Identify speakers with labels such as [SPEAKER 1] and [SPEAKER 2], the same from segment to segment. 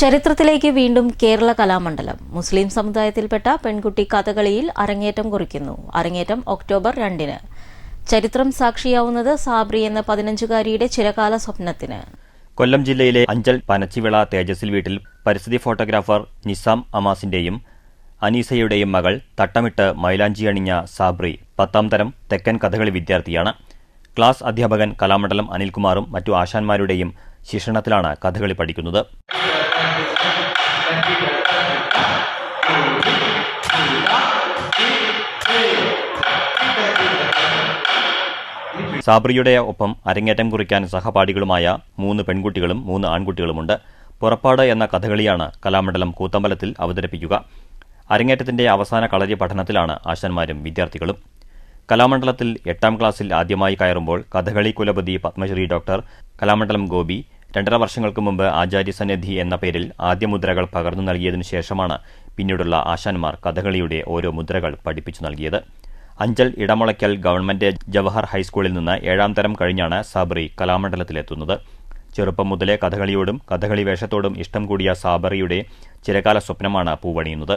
[SPEAKER 1] ചരിത്രത്തിലേക്ക് വീണ്ടും കേരള കലാമണ്ഡലം. മുസ്ലിം സമുദായത്തിൽപ്പെട്ട പെൺകുട്ടി കഥകളിയിൽ അരങ്ങേറ്റം കുറിക്കുന്നു. അരങ്ങേറ്റം ഒക്ടോബർ രണ്ടിന്. ചരിത്രം സാക്ഷിയാവുന്നത് സാബ്രി എന്ന പതിനഞ്ചുകാരിയുടെ ചിരകാല സ്വപ്നത്തിന്.
[SPEAKER 2] കൊല്ലം ജില്ലയിലെ അഞ്ചൽ പനച്ചിവിള തേജസ്സിൽ വീട്ടിൽ പരിസ്ഥിതി ഫോട്ടോഗ്രാഫർ നിസാം അമാസിന്റെയും അനീസയുടെയും മകൾ തട്ടമിട്ട് മൈലാഞ്ചി അണിഞ്ഞ സാബ്രി പത്താം തരം തെക്കൻ കഥകളി വിദ്യാർത്ഥിയാണ്. ക്ലാസ് അധ്യാപകൻ കലാമണ്ഡലം അനിൽകുമാറും മറ്റു ആശാന്മാരുടെയും ശിക്ഷണത്തിലാണ് കഥകളി പഠിക്കുന്നത്. സാബ്രിയുടെ ഒപ്പം അരങ്ങേറ്റം കുറിക്കാൻ സഹപാഠികളുമായ മൂന്ന് പെൺകുട്ടികളും മൂന്ന് ആൺകുട്ടികളുമുണ്ട്. പുറപ്പാട് എന്ന കഥകളിയാണ് കലാമണ്ഡലം കൂത്തമ്പലത്തിൽ അവതരിപ്പിക്കുക. അരങ്ങേറ്റത്തിന്റെ അവസാന കളരി പഠനത്തിലാണ് ആശാന്മാരും വിദ്യാർത്ഥികളും. കലാമണ്ഡലത്തിൽ എട്ടാം ക്ലാസ്സിൽ ആദ്യമായി കയറുമ്പോൾ കഥകളി കുലപതി പത്മശ്രീ ഡോക്ടർ കലാമണ്ഡലം ഗോപി രണ്ടര വർഷങ്ങൾക്ക് മുമ്പ് ആചാര്യ സന്നിധി എന്ന പേരിൽ ആദ്യ മുദ്രകൾ പകർന്നു നൽകിയതിനു ശേഷമാണ് പിന്നീടുള്ള ആശാന്മാർ കഥകളിയുടെ ഓരോ മുദ്രകൾ പഠിപ്പിച്ചു നൽകിയത്. അഞ്ചൽ ഇടമുളയ്ക്കൽ ഗവൺമെന്റ് ജവഹർ ഹൈസ്കൂളിൽ നിന്ന് ഏഴാം തരം കഴിഞ്ഞാണ് സാബറി കലാമണ്ഡലത്തിലെത്തുന്നത്. ചെറുപ്പം മുതലേ കഥകളിയോടും കഥകളി വേഷത്തോടും ഇഷ്ടം കൂടിയ സാബറിയുടെ ചിരകാല സ്വപ്നമാണ് പൂവണിയുന്നത്.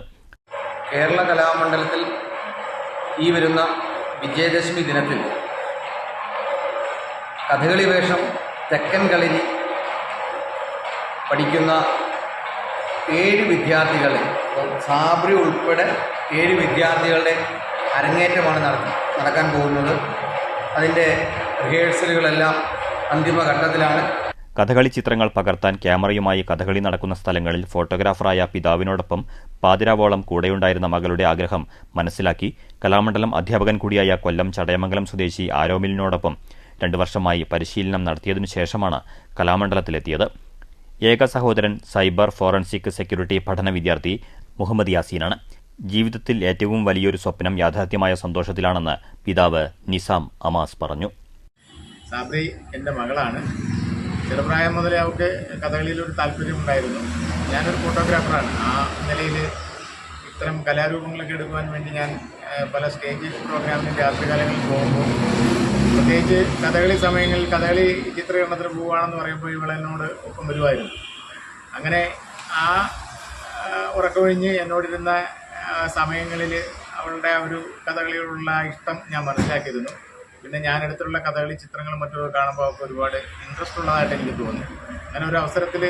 [SPEAKER 3] കേരള കലാമണ്ഡലത്തിൽ ഈ വരുന്ന വിജയദശമി ദിനത്തിൽ കഥകളി വേഷം തെക്കൻ കളരി പഠിക്കുന്ന ഏഴ് വിദ്യാർത്ഥികളെ സാബറി ഉൾപ്പെടെ ഏഴ് വിദ്യാർത്ഥികളുടെ അരങ്ങേറ്റമാണ് നട നടക്കാൻ പോകുന്നത്. അതിന്റെ റിഹേഴ്സലുകളെല്ലാം അന്തിമഘട്ടത്തിലാണ്
[SPEAKER 2] കഥകളി ചിത്രങ്ങൾ പകർത്താൻ ക്യാമറയുമായി കഥകളി നടക്കുന്ന സ്ഥലങ്ങളിൽ ഫോട്ടോഗ്രാഫറായ പിതാവിനോടൊപ്പം പാതിരാവോളം കൂടെയുണ്ടായിരുന്ന മകളുടെ ആഗ്രഹം മനസ്സിലാക്കി കലാമണ്ഡലം അധ്യാപകൻ കൂടിയായ കൊല്ലം ചടയമംഗലം സ്വദേശി ആരോമിലിനോടൊപ്പം രണ്ടു വർഷമായി പരിശീലനം നടത്തിയതിനു ശേഷമാണ് കലാമണ്ഡലത്തിലെത്തിയത്. ഏക സഹോദരൻ സൈബർ ഫോറൻസിക് സെക്യൂരിറ്റി പഠന വിദ്യാർത്ഥി മുഹമ്മദ് യാസീനാണ്. ജീവിതത്തിൽ ഏറ്റവും വലിയൊരു സ്വപ്നം യാഥാർത്ഥ്യമായ സന്തോഷത്തിലാണെന്ന് പിതാവ് നിസാം അമാസ് പറഞ്ഞു.
[SPEAKER 4] സാബ്രി എന്റെ മകളാണ്. ചെറുപ്രായം മുതലേ അവൾക്ക് കഥകളിയിൽ ഒരു താല്പര്യമുണ്ടായിരുന്നു ഞാനൊരു ഫോട്ടോഗ്രാഫറാണ്. ആ നിലയിൽ ഇത്തരം കലാരൂപങ്ങളൊക്കെ എടുക്കുവാൻ വേണ്ടി ഞാൻ പല സ്റ്റേജ് പ്രോഗ്രാമിന്റെ രാത്രികാലങ്ങളിൽ പോകുമ്പോൾ പ്രത്യേകിച്ച് കഥകളി സമയങ്ങളിൽ കഥകളി ചിത്രീകരണത്തിന് പോവുകയാണെന്ന് പറയുമ്പോൾ ഇവളെന്നോട് ഒപ്പം വരുമായിരുന്നു. അങ്ങനെ ആ ഉറക്കമൊഴിഞ്ഞ് എന്നോടിരുന്ന സമയങ്ങളിൽ അവളുടെ ഒരു കഥകളിയോടുള്ള ഇഷ്ടം ഞാൻ മനസ്സിലാക്കിയിരുന്നു. പിന്നെ ഞാൻ എടുത്തിട്ടുള്ള കഥകളി ചിത്രങ്ങളും മറ്റുള്ളവർ കാണുമ്പോൾ അവർക്ക് ഒരുപാട് ഇൻട്രസ്റ്റ് ഉള്ളതായിട്ട് എനിക്ക് തോന്നി. അങ്ങനെ ഒരു അവസരത്തിൽ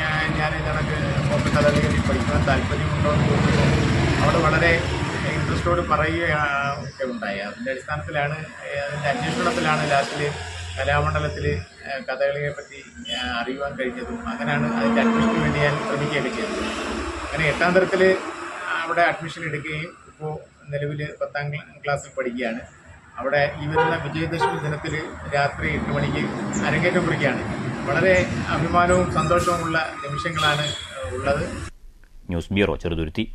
[SPEAKER 4] ഞാൻ ഞാൻ കണക്ക് മോൾക്ക് കഥകളി പഠിക്കാൻ താല്പര്യമുണ്ടോ എന്ന് ചോദിച്ചപ്പോൾ അവൾ വളരെ ഇൻട്രസ്റ്റോട് പറയുകയാണ് ഒക്കെ ഉണ്ടായി അതിന്റെ അടിസ്ഥാനത്തിലാണ് അതിന്റെ അന്വേഷണത്തിലാണ് ലാസ്റ്റിൽ കലാമണ്ഡലത്തിൽ കഥകളിയെ പറ്റി അറിയുവാൻ കഴിഞ്ഞതും. അങ്ങനെയാണ് അതിന്റെ അന്വേഷണത്തിന് വേണ്ടി ഞാൻ ശ്രമിക്കുകയൊക്കെ ചെയ്തത്. അങ്ങനെ എട്ടാം തരത്തിൽ അവിടെ അഡ്മിഷൻ എടുക്കുകയും ഇപ്പോൾ നിലവിൽ പത്താം ക്ലാ- ക്ലാസ്സിൽ പഠിക്കുകയാണ്. അവിടെ ഈ വരുന്ന വിജയദശമി ദിനത്തിൽ രാത്രി എട്ട് മണിക്ക് അരങ്ങേറ്റം കുറിക്കുകയാണ് വളരെ അഭിമാനവും സന്തോഷവുമുള്ള നിമിഷങ്ങളാണ് ഉള്ളത്.
[SPEAKER 2] News bureau Cheruthuruthy.